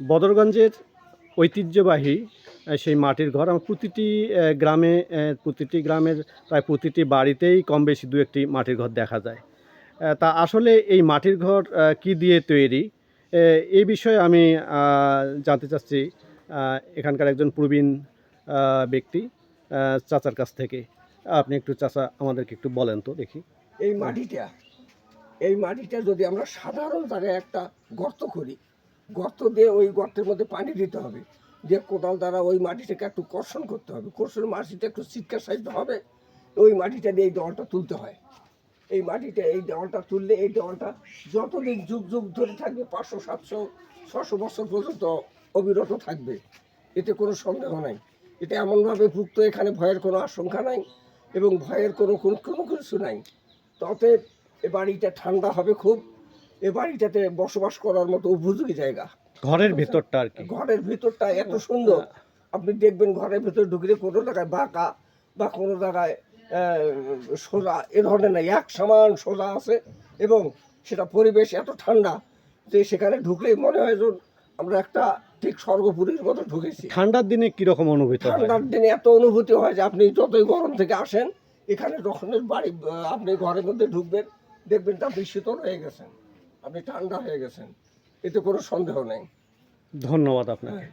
বদরগঞ্জের ঐতিহ্যবাহী সেই মাটির ঘর। আমার প্রতিটি গ্রামে প্রতিটি গ্রামের প্রায় প্রতিটি বাড়িতেই কম বেশি দু একটি মাটির ঘর দেখা যায়। তা আসলে এই মাটির ঘর কি দিয়ে তৈরি? এই বিষয়ে আমি জানতে চাচ্ছি এখানকার একজন প্রবীণ ব্যক্তি চাচার কাছ থেকে। আপনি একটু চাচা আমাদেরকে একটু বলেন তো দেখি। এই মাটিটা এই মাটিটা যদি আমরা সাধারণ জায়গায় একটা গর্ত করি গর্ত দিয়ে ওই গর্তের মধ্যে পানি দিতে হবে। দিয়ে কোদাল দ্বারা ওই মাটিটাকে একটু কর্ষণ করতে হবে। কর্ষণ মাটিটা একটু চিৎকার সাইজতে হবে, ওই মাটিটা দিয়ে এই দেওয়ালটা তুলতে হয়। এই মাটিটা এই দেওয়ালটা তুললে এই দেওয়ালটা যতদিন যুগ যুগ ধরে থাকবে, পাঁচশো, সাতশো, ছশো বছর পর্যন্ত অবিরত থাকবে। এতে কোনো সন্দেহ নাই। এটা এমনভাবে ভুক্ত, এখানে ভয়ের কোনো আশঙ্কা নাই এবং ভয়ের কোনো কোনো কোনো কিছু নাই। ততে এ বাড়িটা ঠান্ডা হবে খুব। এ বাড়িটাতে বসবাস করার মতো উপযোগী জায়গা। ঘরের ভেতরটা আর কি। ঘরের ভিতরটা এত সুন্দর। আপনি দেখবেন ঘরের ভিতর ঢুকলে কোনো জায়গায় বাঁকা বা কোনো জায়গায় সোজা এ ধরনের নাই এক সমান সোজা আছে এবং সেটা পরিবেশ এত ঠান্ডা যে সেখানে ঢুকলেই মনে হয় যে আমরা একটা ঠিক স্বর্গপুরীর মতো ঢুকেছি। ঠান্ডার দিনে কীরকম অনুভূতি ঠান্ডার দিনে এত অনুভূতি হয় যে আপনি যতই গরম থেকে আসেন এখানে যখন বাড়ি আপনি ঘরের মধ্যে ঢুকবেন দেখবেন যে আপনি শীতল হয়ে গেছেন। আপনি ঠান্ডা হয়ে গেছেন এতে কোনো সন্দেহ নেই। ধন্যবাদ আপনাকে।